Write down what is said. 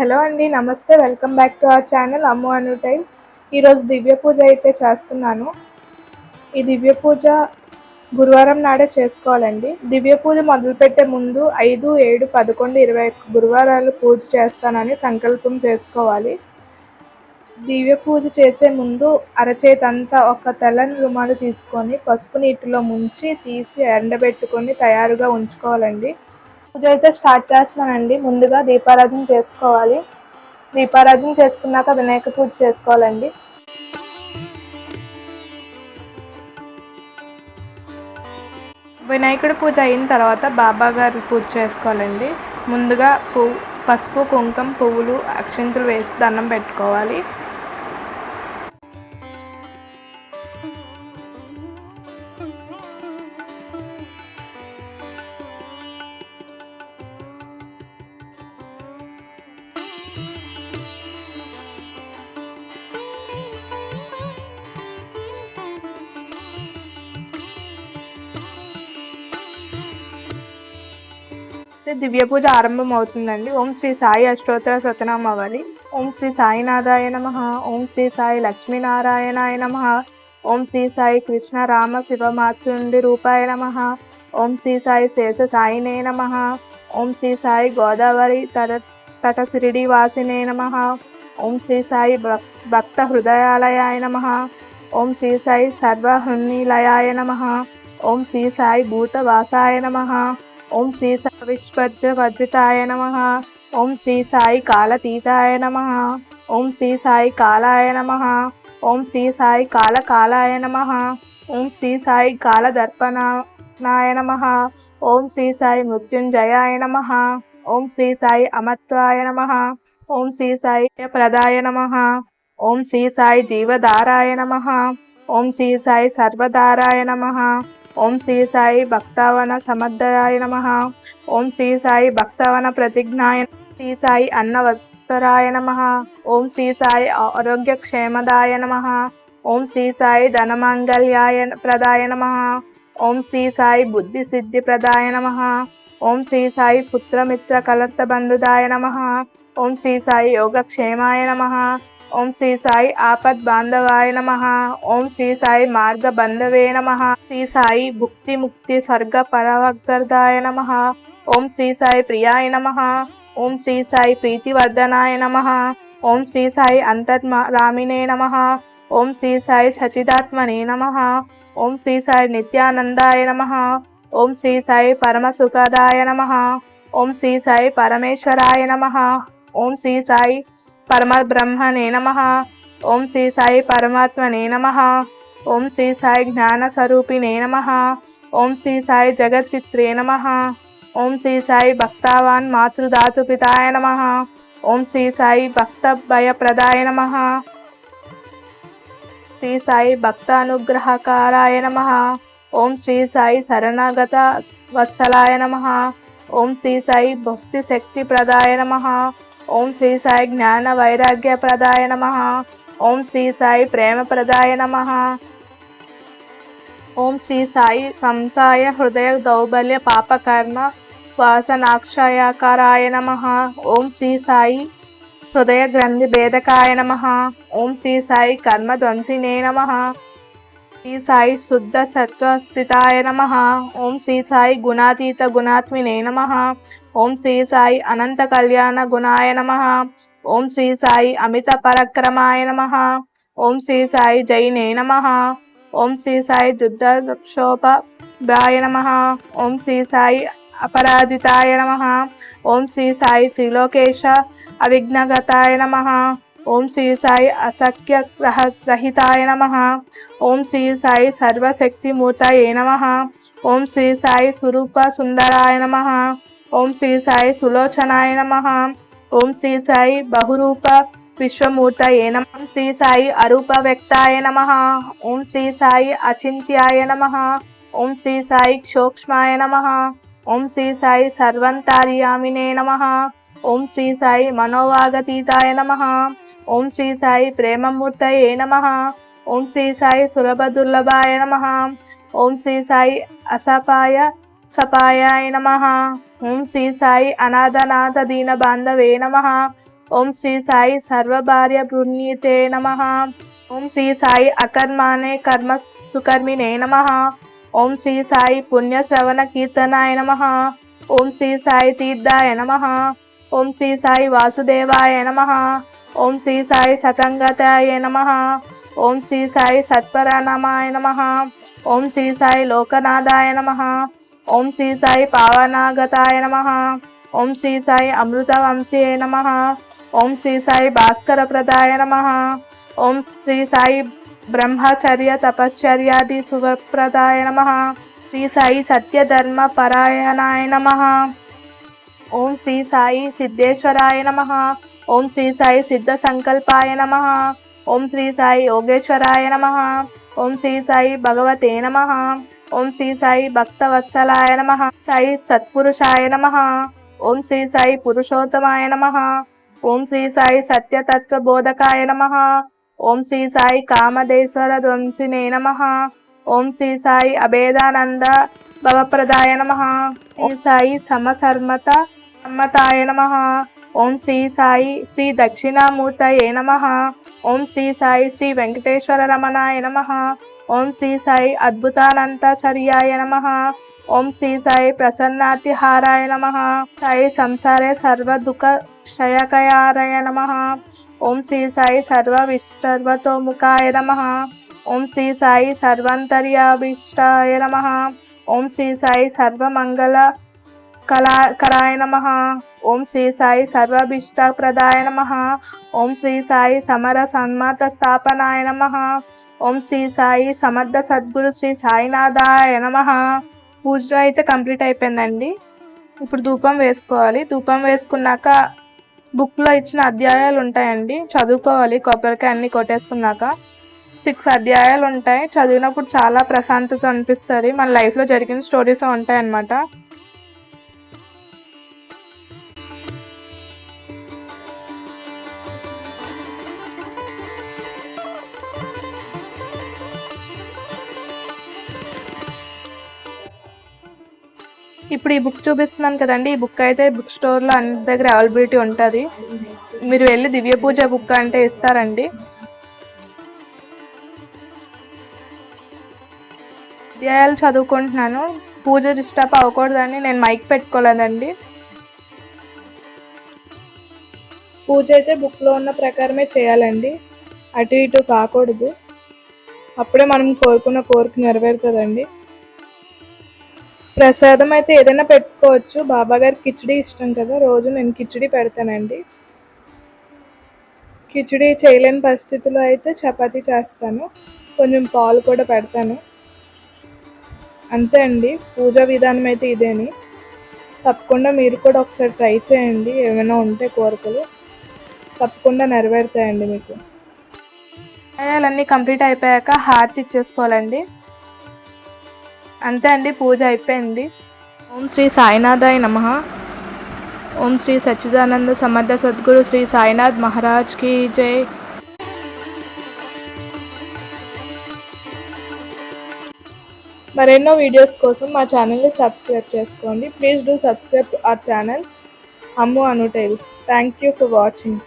Hello అండి నమస్తే. Welcome back to our channel Ammu Anu Times. ఈరోజు దివ్య పూజ అయితే చేస్తున్నాను. ఈ దివ్య పూజ గురువారం నాడే చేసుకోవాలండి. దివ్య పూజ మొదలుపెట్టే ముందు ఐదు ఏడు పదకొండు ఇరవై ఒక్క గురువారాలు పూజ చేస్తానని సంకల్పం చేసుకోవాలి. దివ్య పూజ చేసే ముందు అరచేతంతా ఒక తెల్లని రుమాలు తీసుకొని పసుపు నీటిలో ముంచి తీసి ఎండబెట్టుకొని తయారుగా ఉంచుకోవాలండి. పూజ అయితే స్టార్ట్ చేస్తున్నానండి. ముందుగా దీపారాధన చేసుకోవాలి. దీపారాధన చేసుకున్నాక వినాయక పూజ చేసుకోవాలండి. వినాయకుడి పూజ అయిన తర్వాత బాబా గారి పూజ చేసుకోవాలండి. ముందుగా పువ్వు పసుపు కుంకుమ పువ్వులు అక్షింతలు వేసి దండం పెట్టుకోవాలి. దివ్య పూజ ఆరంభం అవుతుందండి ఓం శ్రీ సాయి అష్టోత్తర సతనామ అవ్వాలి ఓం శ్రీ సాయినాథాయ నమ. ఓం శ్రీ సాయి లక్ష్మీనారాయణాయ నమ. ఓం శ్రీ సాయి కృష్ణ రామ శివమాతృండి రూపాయ నమ. ఓం శ్రీ సాయి శేష సాయినే నమ. ఓం శ్రీ సాయి గోదావరి తట తట శిరిడి వాసినే నమ. ఓం శ్రీ సాయి భక్త హృదయాలయాయ నమ. ఓం శ్రీ సాయి సర్వహృన్నిలయాయ నమ. ఓం శ్రీ సాయి భూతవాసాయ నమ. ఓం శ్రీ సాయి విశ్వజ్ర నమ ఓం శ్రీ సాయి కాలతీతాయ నమ ఓం శ్రీ సాయి కాలాయ నమ ఓం శ్రీ సాయి కాల కాలాయ నమ ఓం శ్రీ సాయి కాల కాలదర్పణాయ నమ ఓం శ్రీ సాయి మృత్యుంజయాయ నమ ఓం శ్రీ సాయి అమత్వాయ నమ ఓం శ్రీ సాయి ప్రదాయ నమ ఓం శ్రీ సాయి జీవధారాయ నమ ఓం శ్రీ సాయి సర్వధారాయ నమ ఓం శ్రీ సాయి భక్తవన సమర్థాయ నమ ఓం శ్రీ సాయి భక్తవన ప్రతిజ్ఞాయ శ్రీ సాయి అన్నవత్సరాయ నమ ఓం శ్రీ సాయి ఆరోగ్యక్షేమదాయ నమ ఓం శ్రీ సాయి ధనమాంగళ్యాయ ప్రదాయ నమ ఓం శ్రీ సాయి బుద్ధి సిద్ధి ప్రదాయ నమ ఓం శ్రీ సాయి పుత్రమిత్ర కలర్త బంధుదాయ నమ ఓం శ్రీ సాయి యోగక్షేమాయ నమ ఓం శ్రీ సాయి ఆపద్ బాంధవాయ నమ ఓం శ్రీ సాయి మార్గ బంధవే నమ శ్రీ సాయి భుక్తి ముక్తి స్వర్గ పరవగ్రదాయ నమ ఓం శ్రీ సాయి ప్రియాయ నమ ఓం శ్రీ సాయి ప్రీతివర్ధనాయ నమ ఓం శ్రీ సాయి అంతర్మ రామినే నమ ఓం శ్రీ సాయి సచిదాత్మనే నమ ఓం శ్రీ సాయి నిత్యానందాయ నమ ఓం శ్రీ సాయి పరమసుఖదాయ నమ ఓం శ్రీ సాయి పరమేశ్వరాయ నమ ఓం శ్రీ సాయి పరమబ్రహ్మణే నమ. ఓం శ్రీ సాయి పరమాత్మనే నమ. ఓం శ్రీ సాయి జ్ఞానస్వరూపిణే నమ. ఓం శ్రీ సాయి జగత్పిత్రే నమ. ఓం శ్రీ సాయి భక్తావాన్ మాతృధాతుపితాయ నమ. ఓం శ్రీ సాయి భక్త భయప్రదాయ నమ. శ్రీ సాయి భక్త అనుగ్రహకారాయ నమ. ఓం శ్రీ సాయి శరణాగత వత్సలాయ నమ. ఓం శ్రీ సాయి భక్తి శక్తి ప్రదాయ నమ. ఓం శ్రీ సాయి జ్ఞాన వైరాగ్య ప్రదాయ నమ. ఓం శ్రీ సాయి ప్రేమ ప్రదాయ నమ. ఓం శ్రీ సాయి సంసాయ హృదయ దౌర్బల్య పాపకర్మ వాసనాక్షయాకారాయ నమ. ఓం శ్రీ సాయి హృదయ గ్రంథి భేదకాయ నమ. ఓం శ్రీ సాయి కర్మ ధ్వంసినే నమ. శ్రీ సాయి శుద్ధ సత్వస్థితాయ నమ. ఓం శ్రీ సాయి గుణాతీత గుణాత్మినే నమ. ఓం శ్రీ సాయి అనంత కళ్యాణ గుణాయ నమ. ఓం శ్రీ సాయి అమిత పరక్రమాయ నమ. ఓం శ్రీ సాయి జైనే నమ. ఓం శ్రీ సాయి దుర్దక్షోపాయ నమ. ఓం శ్రీ సాయి అపరాజితాయ నమ. ఓం శ్రీ సాయి త్రిలోకేశ అవిఘ్నగతాయ నమ. ఓం శ్రీ సాయి అసఖ్య రహితాయ నమ ఓం శ్రీ సాయి సర్వశక్తిమూర్తయే నమ ఓం శ్రీ సాయి స్వరూప సుందరాయ నమ ఓం శ్రీ సాయి సులోచనాయ నమ ఓం శ్రీ సాయి బహురూప విశ్వమూర్తయే నమ శ్రీ సాయి అరూప వ్యక్తాయ నమ ఓం శ్రీ సాయి అచింత్యాయ నమ ఓం శ్రీ సాయి క్షోక్ష్మాయ నమ ఓం శ్రీ సాయి సర్వంతార్యామినే నమ ఓం శ్రీ సాయి మనోవాగతీతాయ నమ ఓం శ్రీ సాయి ప్రేమమూర్తయే నమ. ఓం శ్రీ సాయి సులభ దుర్లభాయ నమ. ఓం శ్రీ సాయి అసపాయ సపాయాయ నమ. ఓం శ్రీ సాయి అనాథనాథ దీన బాంధవే నమ. ఓం శ్రీ సాయి సర్వభార్య బృణీతే నమ. ఓం శ్రీ సాయి అకర్మానే కర్మ సుకర్మినే నమ. ఓం శ్రీ సాయి పుణ్యశ్రవణ కీర్తనాయ నమ. ఓం శ్రీ సాయి తీర్థాయ నమ. ఓం శ్రీ సాయి వాసుదేవాయ నమ. ఓం శ్రీ సాయి సతంగతాయ నమ. ఓం శ్రీ సాయి సత్పరానమాయ నమ. ఓం శ్రీ సాయి లోకనాథాయ నమ. ఓం శ్రీ సాయి పావనాగతాయ నమ. ఓం శ్రీ సాయి అమృతవంశీ నమ. ఓం శ్రీ సాయి భాస్కర ప్రదాయ నమ. ఓం శ్రీ సాయి బ్రహ్మచర్య తపశ్చర్యాది శుభప్రదాయ నమ. శ్రీ సాయి సత్యధర్మ పరాయణాయ నమ. ఓం శ్రీ సాయి సిద్ధేశ్వరాయ నమ. ఓం శ్రీ సాయి సిద్ధ సంకల్పాయ నమ. ఓం శ్రీ సాయి యోగేశ్వరాయ నమ. ఓం శ్రీ సాయి భగవతే నమ. ఓం శ్రీ సాయి భక్తవత్సలాయ నమ. సాయి సత్పురుషాయ నమ. ఓం శ్రీ సాయి పురుషోత్తమాయ నమ. ఓం శ్రీ సాయి సత్యతత్వ బోధకాయ నమ. ఓం శ్రీ సాయి కామదేశ్వర ధ్వంసినే నమ. ఓం శ్రీ సాయి అభేదానంద భవప్రదాయ నమ. ఓం సాయి సమసర్మత సమ్మతాయ నమ. ఓం శ్రీ సాయి శ్రీ దక్షిణామూర్తయే నమ. ఓం శ్రీ సాయి శ్రీ వెంకటేశ్వర రమణాయ నమ. ఓం శ్రీ సాయి అద్భుతానంతచర్యాయ నమ. ఓం శ్రీ సాయి ప్రసన్నాతిహారాయ నమ. సాయి సంసారే సర్వ దుఃఖ క్షయకయారయ నమ. ఓం శ్రీ సాయి సర్వ విష్టర్వతోముఖాయ నమ. ఓం శ్రీ సాయి సర్వంతర్యాభిష్టాయ నమ. ఓం శ్రీ సాయి సర్వమంగళ కళాకరాయ నమ. ఓం శ్రీ సాయి సర్వభిష్టప్రదాయ నమ. ఓం శ్రీ సాయి సమర సన్మాత స్థాపనాయ నమ. ఓం శ్రీ సాయి సమర్థ సద్గురు శ్రీ సాయినాథాయ నమ. పూజ అయితే కంప్లీట్ అయిపోయిందండి. ఇప్పుడు ధూపం వేసుకోవాలి. ధూపం వేసుకున్నాక బుక్లో ఇచ్చిన అధ్యాయాలు ఉంటాయండి. చదువుకోవాలి. కొబ్బరికాయ అన్నీ కొట్టేసుకున్నాక సిక్స్ అధ్యాయాలు ఉంటాయి. చదివినప్పుడు చాలా ప్రశాంతత అనిపిస్తుంది. మన లైఫ్లో జరిగిన స్టోరీస్ ఉంటాయి ఇప్పుడు ఈ బుక్ చూపిస్తున్నాను కదండి. ఈ బుక్ అయితే బుక్ స్టోర్లో అన్ని దగ్గర అవైలబిలిటీ ఉంటుంది. మీరు వెళ్ళి దివ్య పూజ బుక్ అంటే ఇస్తారండి. అధ్యాయాలు చదువుకుంటున్నాను. పూజ డిస్టర్బ్ అవ్వకూడదని నేను మైక్ పెట్టుకోలేదండి. పూజ అయితే బుక్లో ఉన్న ప్రకారమే చేయాలండి. అటు ఇటు కాకూడదు. అప్పుడే మనం కోరుకున్న కోరిక నెరవేరుతుందండి. ప్రసాదం అయితే ఏదైనా పెట్టుకోవచ్చు. బాబాగారు కిచిడి ఇష్టం కదా రోజు నేను కిచిడి పెడతానండి. కిచిడి చేయలేని పరిస్థితిలో అయితే చపాతీ చేస్తాను. కొంచెం పాలు కూడా పెడతాను. అంతే అండి పూజా విధానం అయితే ఇదేని. తప్పకుండా మీరు కూడా ఒకసారి ట్రై చేయండి ఏమైనా ఉంటే కోరికలు. తప్పకుండా నెరవేరుతాయండి మీకు. అన్నీ కంప్లీట్ అయిపోయాక హార్ట్ ఇచ్చేసుకోవాలండి. అంతే అండి పూజ అయిపోయింది. ఓం శ్రీ సాయినాథాయ నమ. ఓం శ్రీ సచ్చిదానంద సమర్థ సద్గురు శ్రీ సాయినాథ్ మహారాజ్కి జై. మరెన్నో వీడియోస్ కోసం మా ఛానల్ని సబ్స్క్రైబ్ చేసుకోండి. Please do subscribe our channel Ammu Anu Times. Thank you for watching.